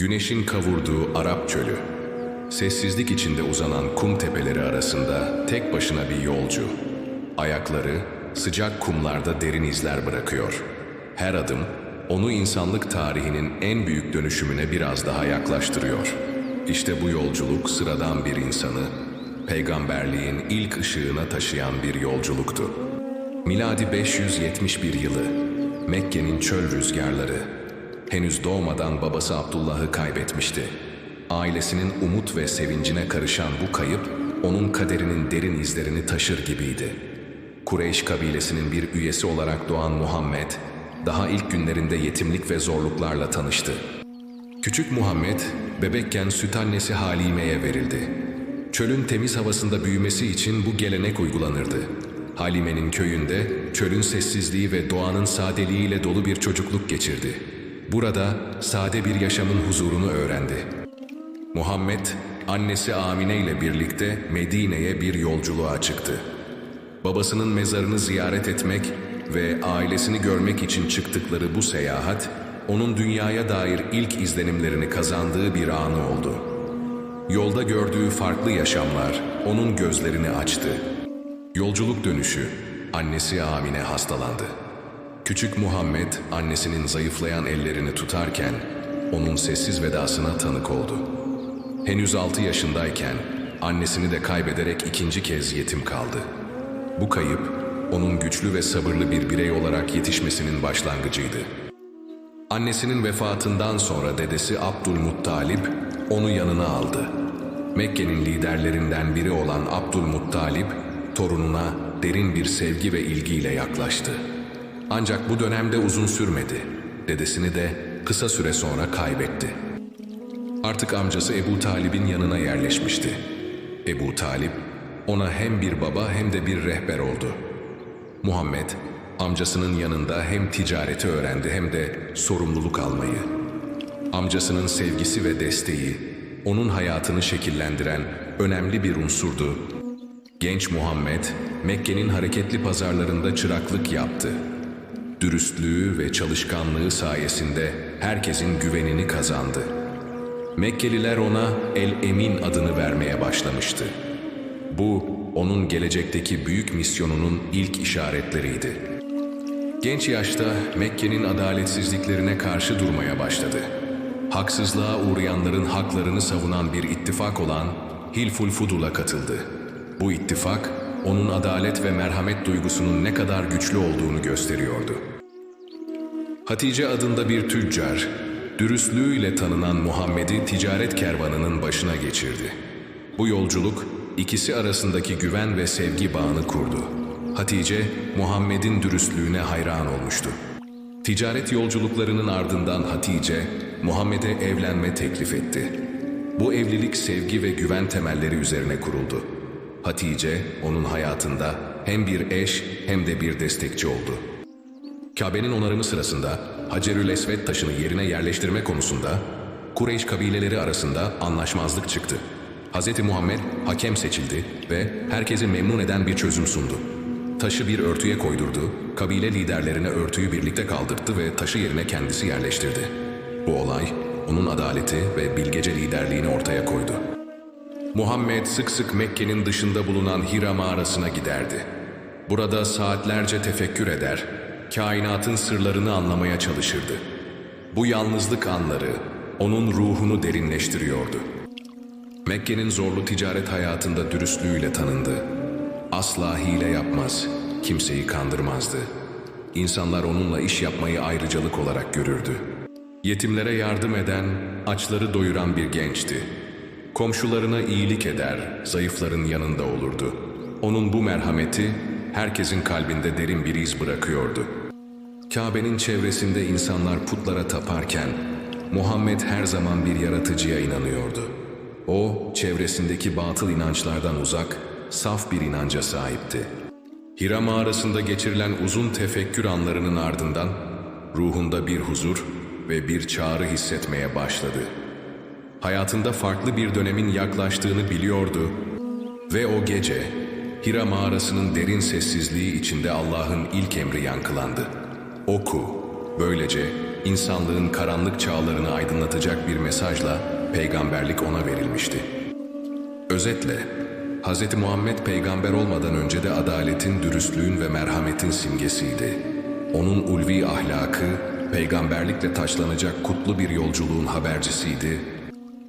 Güneşin kavurduğu Arap çölü. Sessizlik içinde uzanan kum tepeleri arasında tek başına bir yolcu. Ayakları sıcak kumlarda derin izler bırakıyor. Her adım onu insanlık tarihinin en büyük dönüşümüne biraz daha yaklaştırıyor. İşte bu yolculuk sıradan bir insanı peygamberliğin ilk ışığına taşıyan bir yolculuktu. Miladi 571 yılı Mekke'nin çöl rüzgarları henüz doğmadan babası Abdullah'ı kaybetmişti. Ailesinin umut ve sevincine karışan bu kayıp onun kaderinin derin izlerini taşır gibiydi. Kureyş kabilesinin bir üyesi olarak doğan Muhammed daha ilk günlerinde yetimlik ve zorluklarla tanıştı. Küçük Muhammed bebekken süt annesi Halime'ye verildi. Çölün temiz havasında büyümesi için bu gelenek uygulanırdı. Halime'nin köyünde çölün sessizliği ve doğanın sadeliğiyle dolu bir çocukluk geçirdi. Burada sade bir yaşamın huzurunu öğrendi. Muhammed, annesi Amine ile birlikte Medine'ye bir yolculuğa çıktı. Babasının mezarını ziyaret etmek ve ailesini görmek için çıktıkları bu seyahat, onun dünyaya dair ilk izlenimlerini kazandığı bir anı oldu. Yolda gördüğü farklı yaşamlar onun gözlerini açtı. Yolculuk dönüşü, annesi Amine hastalandı. Küçük Muhammed annesinin zayıflayan ellerini tutarken onun sessiz vedasına tanık oldu. Henüz 6 yaşındayken annesini de kaybederek ikinci kez yetim kaldı. Bu kayıp onun güçlü ve sabırlı bir birey olarak yetişmesinin başlangıcıydı. Annesinin vefatından sonra dedesi Abdülmuttalip onu yanına aldı. Mekke'nin liderlerinden biri olan Abdülmuttalip torununa derin bir sevgi ve ilgiyle yaklaştı. Ancak bu dönemde uzun sürmedi. Dedesini de kısa süre sonra kaybetti. Artık amcası Ebu Talib'in yanına yerleşmişti. Ebu Talip ona hem bir baba hem de bir rehber oldu. Muhammed amcasının yanında hem ticareti öğrendi hem de sorumluluk almayı. Amcasının sevgisi ve desteği onun hayatını şekillendiren önemli bir unsurdu. Genç Muhammed Mekke'nin hareketli pazarlarında çıraklık yaptı. Dürüstlüğü ve çalışkanlığı sayesinde herkesin güvenini kazandı. Mekkeliler ona El Emin adını vermeye başlamıştı. Bu onun gelecekteki büyük misyonunun ilk işaretleriydi. Genç yaşta Mekke'nin adaletsizliklerine karşı durmaya başladı. Haksızlığa uğrayanların haklarını savunan bir ittifak olan Hilful Fudul'a katıldı. Bu ittifak onun adalet ve merhamet duygusunun ne kadar güçlü olduğunu gösteriyordu. Hatice adında bir tüccar, dürüstlüğüyle tanınan Muhammed'i ticaret kervanının başına geçirdi. Bu yolculuk ikisi arasındaki güven ve sevgi bağını kurdu. Hatice, Muhammed'in dürüstlüğüne hayran olmuştu. Ticaret yolculuklarının ardından Hatice, Muhammed'e evlenme teklif etti. Bu evlilik sevgi ve güven temelleri üzerine kuruldu. Hatice, onun hayatında hem bir eş hem de bir destekçi oldu. Kabe'nin onarımı sırasında Hacerül Esved taşını yerine yerleştirme konusunda Kureyş kabileleri arasında anlaşmazlık çıktı. Hz. Muhammed hakem seçildi ve herkesi memnun eden bir çözüm sundu. Taşı bir örtüye koydurdu, kabile liderlerine örtüyü birlikte kaldırttı ve taşı yerine kendisi yerleştirdi. Bu olay onun adaleti ve bilgece liderliğini ortaya koydu. Muhammed sık sık Mekke'nin dışında bulunan Hira mağarasına giderdi. Burada saatlerce tefekkür eder, kainatın sırlarını anlamaya çalışırdı. Bu yalnızlık anları onun ruhunu derinleştiriyordu. Mekke'nin zorlu ticaret hayatında dürüstlüğüyle tanındı. Asla hile yapmaz, kimseyi kandırmazdı. İnsanlar onunla iş yapmayı ayrıcalık olarak görürdü. Yetimlere yardım eden, açları doyuran bir gençti. Komşularına iyilik eder, zayıfların yanında olurdu. Onun bu merhameti herkesin kalbinde derin bir iz bırakıyordu. Kabe'nin çevresinde insanlar putlara taparken Muhammed her zaman bir yaratıcıya inanıyordu. O, çevresindeki batıl inançlardan uzak, saf bir inanca sahipti. Hira mağarasında geçirilen uzun tefekkür anlarının ardından ruhunda bir huzur ve bir çağrı hissetmeye başladı. Hayatında farklı bir dönemin yaklaştığını biliyordu ve o gece Hira mağarasının derin sessizliği içinde Allah'ın ilk emri yankılandı. Oku. Böylece insanlığın karanlık çağlarını aydınlatacak bir mesajla peygamberlik ona verilmişti. Özetle, Hz. Muhammed peygamber olmadan önce de adaletin, dürüstlüğün ve merhametin simgesiydi. Onun ulvi ahlakı, peygamberlikle taşlanacak kutlu bir yolculuğun habercisiydi